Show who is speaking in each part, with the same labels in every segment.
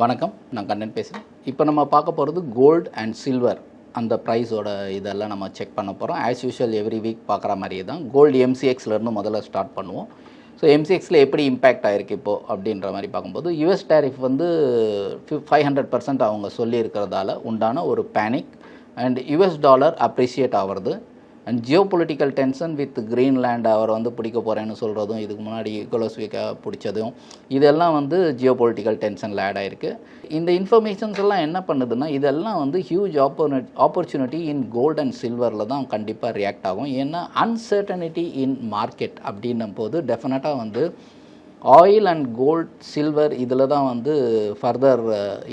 Speaker 1: வணக்கம் நான் கண்ணன் பேசுகிறேன் இப்போ நம்ம பார்க்க போகிறது கோல்டு அண்ட் சில்வர் அந்த ப்ரைஸோட இதெல்லாம் நம்ம செக் பண்ண போகிறோம் ஆஸ் யூஷுவல் எவ்ரி வீக் பார்க்குற மாதிரியே தான். கோல்டு எம்சிஎக்ஸ்லேருந்து முதல்ல ஸ்டார்ட் பண்ணுவோம். ஸோ எம்சிஎக்ஸில் எப்படி இம்பேக்ட் ஆயிருக்கு இப்போது அப்படின்ற மாதிரி பார்க்கும்போது யுஎஸ் டேரிஃப் வந்து ஃபைவ் ஹண்ட்ரட் பர்சன்ட் அவங்க சொல்லியிருக்கிறதால உண்டான ஒரு panic and US dollar appreciate ஆகிறது and geopolitical tension with Greenland அவர் வந்து பிடிக்க போகிறேன்னு சொல்கிறதும் இதுக்கு முன்னாடி கொலோஸ்விக்கா பிடிச்சதும் இதெல்லாம் வந்து ஜியோ பொலிட்டிக்கல் டென்ஷனில் ஆட் ஆயிருக்கு. இந்த இன்ஃபர்மேஷன்ஸ் எல்லாம் என்ன பண்ணுதுன்னா இதெல்லாம் வந்து ஹியூஜ் ஆப்பர்னு ஆப்பர்ச்சுனிட்டி இன் கோல்ட் அண்ட் சில்வரில் தான் கண்டிப்பாக ரியாக்ட் ஆகும். ஏன்னா அன்சர்டனிட்டி இன் மார்க்கெட் அப்படின்னும் போது டெஃபினட்டாக வந்து ஆயில் அண்ட் கோல்ட் சில்வர் இதில் தான் வந்து ஃபர்தர்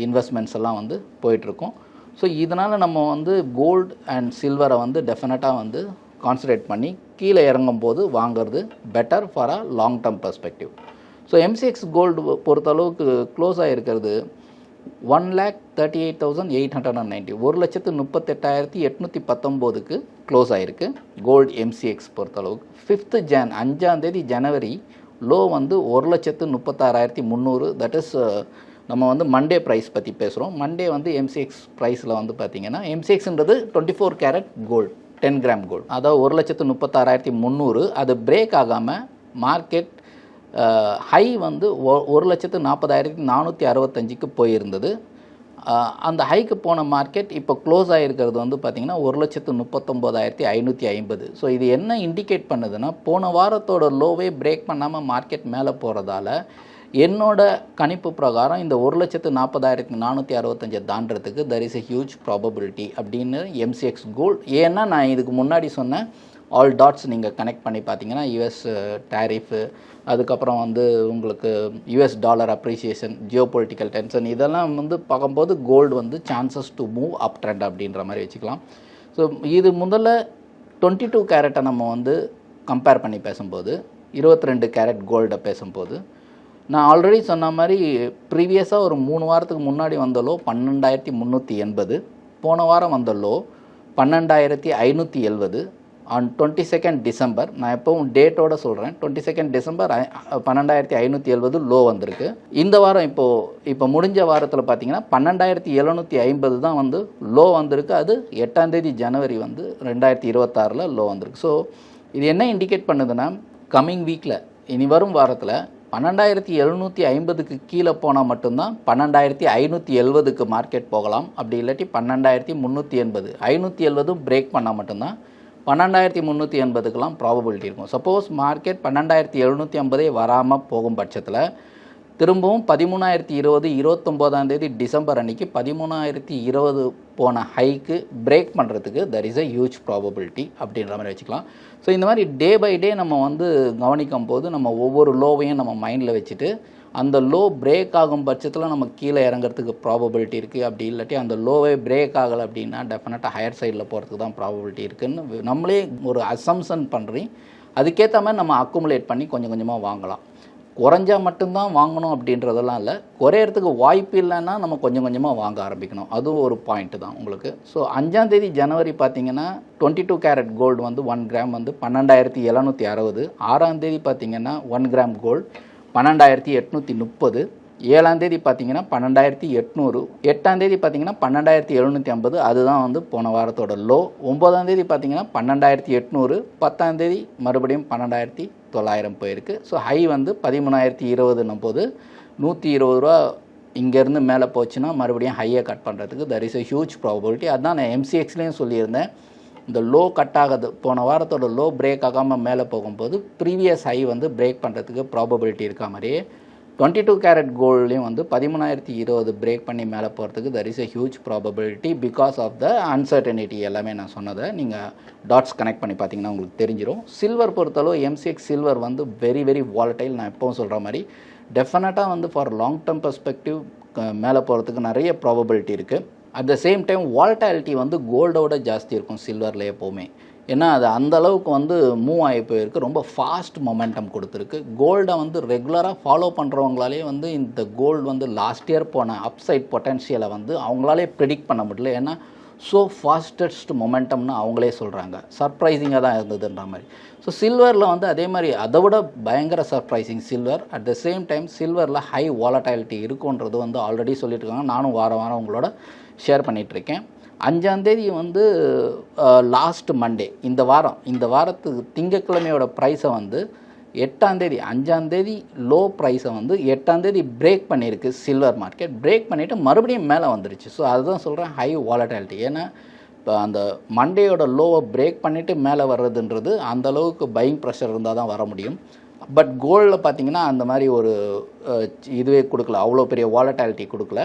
Speaker 1: இன்வெஸ்ட்மெண்ட்ஸ் uh, எல்லாம் வந்து போயிட்டுருக்கோம் ஸோ இதனால் நம்ம வந்து கோல்டு அண்ட் சில்வரை வந்து டெஃபினட்டாக வந்து கான்சன்ட்ரேட் பண்ணி கீழே இறங்கும் போது வாங்குறது better for a long term perspective so MCX gold பொறுத்தளவுக்கு close ஆகிருக்கிறது one lakh thirty eight thousand eight hundred and ninety ஒரு லட்சத்து முப்பத்தெட்டாயிரத்தி எட்நூற்றி பத்தொம்போதுக்கு க்ளோஸ் ஆகிருக்கு கோல்டு எம்சிஎக்ஸ் பொறுத்தளவுக்கு. ஃபிஃப்த்து ஜான் அஞ்சாந்தேதி ஜனவரி லோ வந்து ஒரு லட்சத்து முப்பத்தாறாயிரத்தி முந்நூறு. தட் இஸ் நம்ம வந்து மண்டே ப்ரைஸ் பற்றி பேசுகிறோம் மண்டே வந்து எம்சிஎக்ஸ் ப்ரைஸில் வந்து பார்த்தீங்கன்னா எம்சிஎக்ஸ்ன்றது twenty four carat gold ten gram gold அதாவது ஒரு லட்சத்து முப்பத்தாறாயிரத்தி முந்நூறு அது பிரேக் ஆகாமல் மார்க்கெட் ஹை வந்து ஒ- ஒரு லட்சத்து நாற்பதாயிரத்தி நானூற்றி அறுபத்தஞ்சுக்கு போயிருந்தது. அந்த ஹைக்கு போன மார்க்கெட் இப்போ க்ளோஸ் ஆகிருக்கிறது வந்து பார்த்திங்கன்னா ஒரு லட்சத்து முப்பத்தொம்போதாயிரத்தி ஐநூற்றி ஐம்பது. ஸோ இது என்ன இண்டிகேட் பண்ணுதுன்னா போன வாரத்தோட லோவே பிரேக் பண்ணாமல் மார்க்கெட் மேலே போகிறதால என்னோட கணிப்பு பிரகாரம் இந்த ஒரு லட்சத்து நாற்பதாயிரத்தி நானூற்றி அறுபத்தஞ்சை தாண்டறதுக்கு there is a huge probability அப்படின்னு எம்சிஎக்ஸ் கோல்ட் ஏன்னா நான் இதுக்கு முன்னாடி சொன்னேன் ஆல் டாட்ஸ் நீங்கள் கனெக்ட் பண்ணி பார்த்தீங்கன்னா யூஎஸ் டேரிஃபு uh, அதுக்கப்புறம் வந்து உங்களுக்கு US dollar appreciation geopolitical tension இதெல்லாம் வந்து பார்க்கும்போது கோல்டு வந்து chances to move up trend அப்படின்ற மாதிரி வச்சுக்கலாம். ஸோ இது முதல்ல டுவெண்ட்டி டூ கேரட்டை நம்ம வந்து கம்பேர் பண்ணி பேசும்போது இருபத்தி ரெண்டு கேரட் கோல்டை பேசும்போது நான் ஆல்ரெடி சொன்ன மாதிரி ப்ரீவியஸாக ஒரு மூணு வாரத்துக்கு முன்னாடி வந்த லோ பன்னெண்டாயிரத்தி முந்நூற்றி எண்பது. போன வாரம் வந்த லோ பன்னெண்டாயிரத்தி ஐநூற்றி எழுபது ஆன் டுவெண்ட்டி செகண்ட் டிசம்பர் நான் எப்பவும் டேட்டோட சொல்கிறேன் டுவெண்ட்டி செகண்ட் டிசம்பர் பன்னெண்டாயிரத்தி ஐநூற்றி எழுபது லோ வந்திருக்கு. இந்த வாரம் இப்போது இப்போ முடிஞ்ச வாரத்தில் பார்த்தீங்கன்னா பன்னெண்டாயிரத்தி எழுநூற்றி ஐம்பது தான் வந்து லோ வந்திருக்கு. அது எட்டாம் தேதி ஜனவரி வந்து ரெண்டாயிரத்தி இருபத்தாறில் லோ வந்திருக்கு. ஸோ இது என்ன இண்டிகேட் பண்ணுதுன்னா கம்மிங் வீக்கில் இனி வரும் வாரத்தில் பன்னெண்டாயிரத்தி எழுநூற்றி ஐம்பதுக்கு கீழே போனால் மட்டும்தான் பன்னெண்டாயிரத்தி ஐநூற்றி எழுபதுக்கு மார்க்கெட் போகலாம். அப்படி இல்லாட்டி பன்னெண்டாயிரத்தி முந்நூற்றி எண்பது ஐநூற்றி எழுபதும் பிரேக் பண்ணால் மட்டும்தான் பன்னெண்டாயிரத்தி முந்நூற்றி எண்பதுக்கெல்லாம் ப்ராபபிலிட்டி இருக்கும். சப்போஸ் மார்க்கெட் பன்னெண்டாயிரத்தி எழுநூற்றி ஐம்பதே வராமல் போகும் பட்சத்தில் திரும்பவும் பதிமூணாயிரத்தி இருபது இருபத்தொம்போதாம் தேதி டிசம்பர் அன்னைக்கு பதிமூணாயிரத்தி இருபது போன ஹைக்கு பிரேக் பண்ணுறதுக்கு there is a huge probability அப்படின்ற மாதிரி வச்சுக்கலாம். ஸோ இந்த மாதிரி டே பை டே நம்ம வந்து கவனிக்கும் போது நம்ம ஒவ்வொரு லோவையும் நம்ம மைண்டில் வச்சுட்டு அந்த லோ பிரேக் ஆகும் பட்சத்தில் நம்ம கீழே இறங்குறதுக்கு ப்ராபபிலிட்டி இருக்குது அப்படி இல்லாட்டி அந்த லோவே பிரேக் ஆகலை அப்படின்னா டெஃபினட்டாக ஹையர் சைடில் போகிறதுக்கு தான் ப்ராபபிலிட்டி இருக்குதுன்னு நம்மளே ஒரு அசம்சன் பண்ணுறேன் அதுக்கேற்ற மாதிரி நம்ம அக்குமுலேட் பண்ணி கொஞ்சம் கொஞ்சமாக வாங்கலாம். குறைஞ்சா மட்டும்தான் வாங்கணும் அப்படின்றதெல்லாம் இல்லை. குறையறதுக்கு வாய்ப்பு இல்லைன்னா நம்ம கொஞ்சம் கொஞ்சமாக வாங்க ஆரம்பிக்கணும். அதுவும் ஒரு பாயிண்ட் தான் உங்களுக்கு. ஸோ அஞ்சாந்தேதி ஜனவரி பார்த்தீங்கன்னா டுவெண்ட்டி டூ கேரட் கோல்டு வந்து ஒன் கிராம் வந்து பன்னெண்டாயிரத்தி எழுநூற்றி அறுபது. ஆறாந்தேதி பார்த்தீங்கன்னா ஒன் கிராம் கோல்டு பன்னெண்டாயிரத்தி எட்நூற்றி முப்பது. ஏழாந்தேதி பார்த்தீங்கன்னா பன்னெண்டாயிரத்தி எட்நூறு. எட்டாந்தேதி பார்த்தீங்கன்னா பன்னெண்டாயிரத்தி எழுநூற்றி ஐம்பது. அதுதான் வந்து போன வாரத்தோட லோ ஒம்பதாம் தேதி பார்த்தீங்கன்னா பன்னெண்டாயிரத்தி எட்நூறு. பத்தாம் தேதி மறுபடியும் பன்னெண்டாயிரத்தி தொள்ளாயிரம் போயிருக்கு. ஸோ ஹை வந்து பதிமூணாயிரத்தி இருபதுன்னும் போது நூற்றி இருபது ரூபா இங்கேருந்து மேலே போச்சுன்னா மறுபடியும் ஹையை கட் பண்ணுறதுக்கு there is a huge probability அதான் நான் எம்சிஎக்ஸ்லேயும் சொல்லியிருந்தேன். இந்த லோ கட் ஆகாது. போன வாரத்தோட லோ பிரேக் ஆகாமல் மேலே போகும்போது ப்ரீவியஸ் ஹை வந்து பிரேக் பண்ணுறதுக்கு ப்ராபபிலிட்டி இருக்க மாதிரியே டுவெண்ட்டி டூ கேரட் கோல்ட்லேயும் வந்து பதிமூணாயிரத்தி இருபது பிரேக் பண்ணி மேலே போகிறதுக்கு there is a huge probability because of the uncertainty எல்லாமே நான் சொன்னதை நீங்கள் டாட்ஸ் கனெக்ட் பண்ணி பார்த்தீங்கன்னா உங்களுக்கு தெரிஞ்சிடும் சில்வர் பொறுத்தளவு எம்சிஎக்ஸ் சில்வர் வந்து வெரி வெரி வாலட்டைல் நான் எப்பவும் சொல்கிற மாதிரி டெஃபினட்டாக வந்து ஃபார் லாங் டேர்ம் பெர்ஸ்பெக்டிவ் மேலே போகிறதுக்கு நிறைய ப்ராபபிலிட்டி இருக்குது at the same time volatility வந்து கோல்டோட ஜாஸ்தி இருக்கும் சில்வரில் எப்போவுமே. ஏன்னா அது அந்த அளவுக்கு வந்து மூவ் ஆகி போயிருக்கு. ரொம்ப ஃபாஸ்ட் மொமெண்டம் கொடுத்துருக்கு. கோல்டை வந்து ரெகுலராக ஃபாலோ பண்ணுறவங்களாலே வந்து இந்த கோல்டு வந்து லாஸ்ட் இயர் போன அப்சைட் பொட்டன்ஷியலை வந்து அவங்களாலே ப்ரெடிக்ட் பண்ண முடியல. ஏன்னா ஸோ ஃபாஸ்டஸ்ட் மொமெண்டம்னு அவங்களே சொல்கிறாங்க சர்ப்ரைசிங்காக தான் இருந்ததுன்ற மாதிரி. ஸோ சில்வரில் வந்து அதே மாதிரி அதை விட பயங்கர surprising silver at the same time சில்வரில் ஹை வாலட்டாலிட்டி இருக்குன்றது வந்து ஆல்ரெடி சொல்லியிருக்காங்க நானும் வாரம் வாரம் உங்களோட ஷேர் பண்ணிகிட்ருக்கேன் அஞ்சாந்தேதி வந்து லாஸ்ட் மண்டே இந்த வாரம். இந்த வாரத்துக்கு திங்கக்கிழமையோட ப்ரைஸை வந்து எட்டாந்தேதி அஞ்சாந்தேதி லோ ப்ரைஸை வந்து எட்டாந்தேதி பிரேக் பண்ணியிருக்கு சில்வர் மார்க்கெட் பிரேக் பண்ணிவிட்டு மறுபடியும் மேலே வந்துருச்சு. ஸோ அதுதான் சொல்கிறேன் ஹை வாலட்டாலிட்டி ஏன்னா இப்போ அந்த மண்டேயோட லோவை பிரேக் பண்ணிவிட்டு மேலே வர்றதுன்றது அந்த அளவுக்கு பையிங் ப்ரெஷர் இருந்தால் தான் வர முடியும். பட் கோல்டில் பார்த்தீங்கன்னா அந்த மாதிரி ஒரு இதுவே கொடுக்கல. அவ்வளோ பெரிய வாலட்டாலிட்டி கொடுக்கல.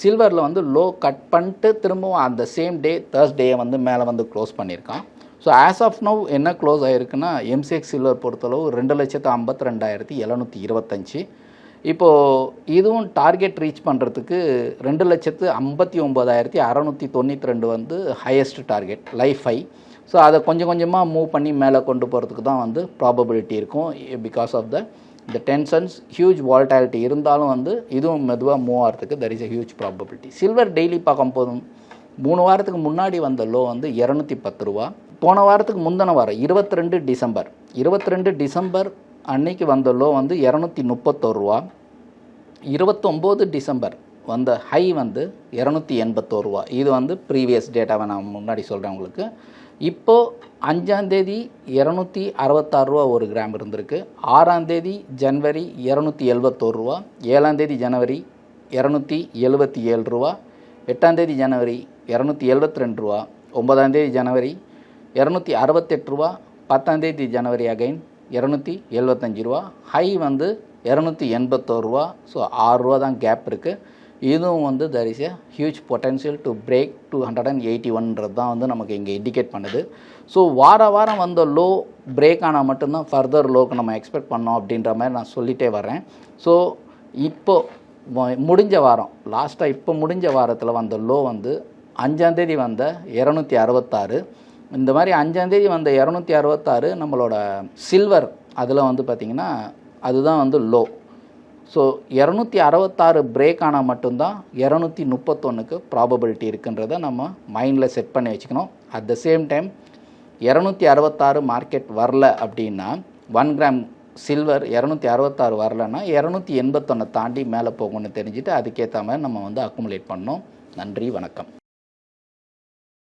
Speaker 1: சில்வரில் வந்து லோ கட் பண்ணிட்டு திரும்பவும் அந்த சேம் டே தேர்ஸ்டேயை வந்து மேலே வந்து க்ளோஸ் பண்ணியிருக்கான். ஸோ ஆஸ் ஆஃப் நவ் என்ன க்ளோஸ் ஆகிருக்குன்னா எம்சிஎக்ஸ் சில்வர் பொறுத்தளவு ரெண்டு லட்சத்து ஐம்பத்தி ரெண்டாயிரத்தி எழுநூற்றி இருபத்தஞ்சி. இப்போது இதுவும் டார்கெட் ரீச் பண்ணுறதுக்கு ரெண்டு லட்சத்து ஐம்பத்தி ஒம்பதாயிரத்தி அறநூற்றி தொண்ணூற்றி ரெண்டு வந்து highest target life high so அதை கொஞ்சம் கொஞ்சமாக மூவ் பண்ணி மேலே கொண்டு போகிறதுக்கு தான் வந்து ப்ராபபிலிட்டி இருக்கும் பிகாஸ் ஆஃப் த இந்த டென்ஷன்ஸ் ஹியூஜ் வால்டாலிட்டி இருந்தாலும் வந்து இதுவும் மெதுவாக மூவ் ஆகிறதுக்கு there is a huge probability silver daily பார்க்கும் போதும் மூணு வாரத்துக்கு முன்னாடி வந்த லோ வந்து இரநூத்தி பத்து ரூபா. போன வாரத்துக்கு முந்தின வாரம் இருபத்தி ரெண்டு டிசம்பர். இருபத்தி ரெண்டு டிசம்பர் அன்னைக்கு வந்த லோ வந்து இரநூத்தி முப்பத்தோரு ரூபா. இருபத்தொம்போது டிசம்பர் வந்த ஹை வந்து இரநூத்தி எண்பத்தோரு ரூபா. இது வந்து ப்ரீவியஸ் டேட்டாவை நான் முன்னாடி சொல்கிறேன் உங்களுக்கு. இப்போது அஞ்சாந்தேதி இரநூத்தி அறுபத்தாறு ரூபா ஒரு கிராம் இருந்திருக்கு. ஆறாந்தேதி ஜனவரி இரநூத்தி எழுபத்தோரு ரூபா. ஏழாந்தேதி ஜனவரி இரநூத்தி எழுபத்தி ஏழு ரூபா எட்டாந்தேதி ஜனவரி இரநூத்தி எழுபத்தி ரெண்டு ரூபா ஒன்பதாந்தேதி ஜனவரி இரநூத்தி அறுபத்தெட்டு ரூபா. பத்தாந்தேதி ஜனவரி அகைன் இரநூத்தி எழுபத்தஞ்சி ரூபா. ஹை வந்து இரநூத்தி எண்பத்தோரு ரூபா. ஸோ ஆறு ரூபா தான் கேப் இருக்குது இதுவும் வந்து there is a huge potential to break two hundred and eighty ஒன்றது தான் வந்து நமக்கு இங்கே இண்டிகேட் பண்ணுது. ஸோ வார வாரம் வந்த லோ பிரேக் ஆனால் மட்டும்தான் ஃபர்தர் லோக்கு நம்ம எக்ஸ்பெக்ட் பண்ணோம் அப்படின்ற மாதிரி நான் சொல்லிகிட்டே வரேன் ஸோ இப்போது முடிஞ்ச வாரம் லாஸ்ட்டாக இப்போ முடிஞ்ச வாரத்தில் வந்த லோ வந்து அஞ்சாந்தேதி வந்த இரநூத்தி அறுபத்தாறு. இந்த மாதிரி அஞ்சாந்தேதி வந்த இரநூத்தி அறுபத்தாறு நம்மளோட சில்வர் அதில் வந்து பார்த்திங்கன்னா அதுதான் வந்து லோ ஸோ இரநூத்தி அறுபத்தாறு பிரேக் ஆனால் மட்டும்தான் இரநூத்தி முப்பத்தொன்றுக்கு ப்ராபபிலிட்டி இருக்குன்றதை நம்ம மைண்டில் செட் பண்ணி வச்சுக்கணும். அட் த சேம் டைம் இரநூத்தி அறுபத்தாறு மார்க்கெட் வரல அப்படின்னா ஒன் கிராம் சில்வர் இரநூத்தி அறுபத்தாறு வரலன்னா இரநூத்தி எண்பத்தொன்னை தாண்டி மேலே போகும்னு தெரிஞ்சுட்டு அதுக்கேற்ற மாதிரி நம்ம வந்து அக்குமுலேட் பண்ணோம். நன்றி வணக்கம்.